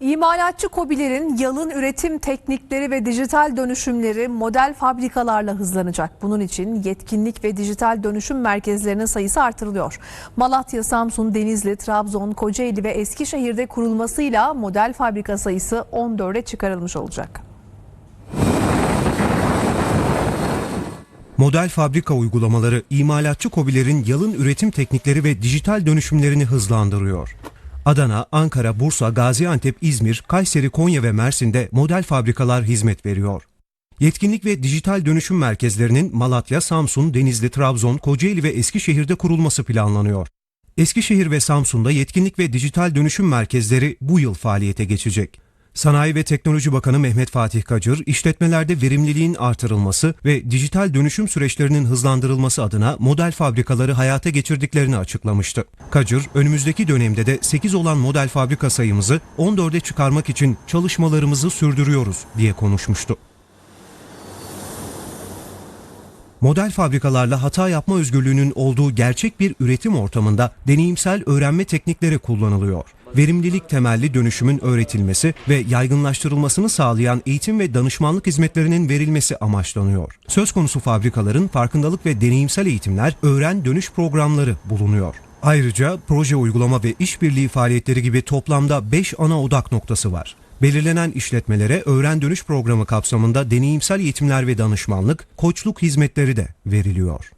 İmalatçı KOBİ'lerin yalın üretim teknikleri ve dijital dönüşümleri model fabrikalarla hızlanacak. Bunun için yetkinlik ve dijital dönüşüm merkezlerinin sayısı artırılıyor. Malatya, Samsun, Denizli, Trabzon, Kocaeli ve Eskişehir'de kurulmasıyla model fabrika sayısı 14'e çıkarılmış olacak. Model fabrika uygulamaları imalatçı KOBİ'lerin yalın üretim teknikleri ve dijital dönüşümlerini hızlandırıyor. Adana, Ankara, Bursa, Gaziantep, İzmir, Kayseri, Konya ve Mersin'de model fabrikalar hizmet veriyor. Yetkinlik ve dijital dönüşüm merkezlerinin Malatya, Samsun, Denizli, Trabzon, Kocaeli ve Eskişehir'de kurulması planlanıyor. Eskişehir ve Samsun'da yetkinlik ve dijital dönüşüm merkezleri bu yıl faaliyete geçecek. Sanayi ve Teknoloji Bakanı Mehmet Fatih Kacır, işletmelerde verimliliğin artırılması ve dijital dönüşüm süreçlerinin hızlandırılması adına model fabrikaları hayata geçirdiklerini açıklamıştı. Kacır, önümüzdeki dönemde de 8 olan model fabrika sayımızı 14'e çıkarmak için çalışmalarımızı sürdürüyoruz diye konuşmuştu. Model fabrikalarla hata yapma özgürlüğünün olduğu gerçek bir üretim ortamında deneyimsel öğrenme teknikleri kullanılıyor. Verimlilik temelli dönüşümün öğretilmesi ve yaygınlaştırılmasını sağlayan eğitim ve danışmanlık hizmetlerinin verilmesi amaçlanıyor. Söz konusu fabrikaların farkındalık ve deneyimsel eğitimler, öğren dönüş programları bulunuyor. Ayrıca proje uygulama ve işbirliği faaliyetleri gibi toplamda 5 ana odak noktası var. Belirlenen işletmelere öğren dönüş programı kapsamında deneyimsel eğitimler ve danışmanlık, koçluk hizmetleri de veriliyor.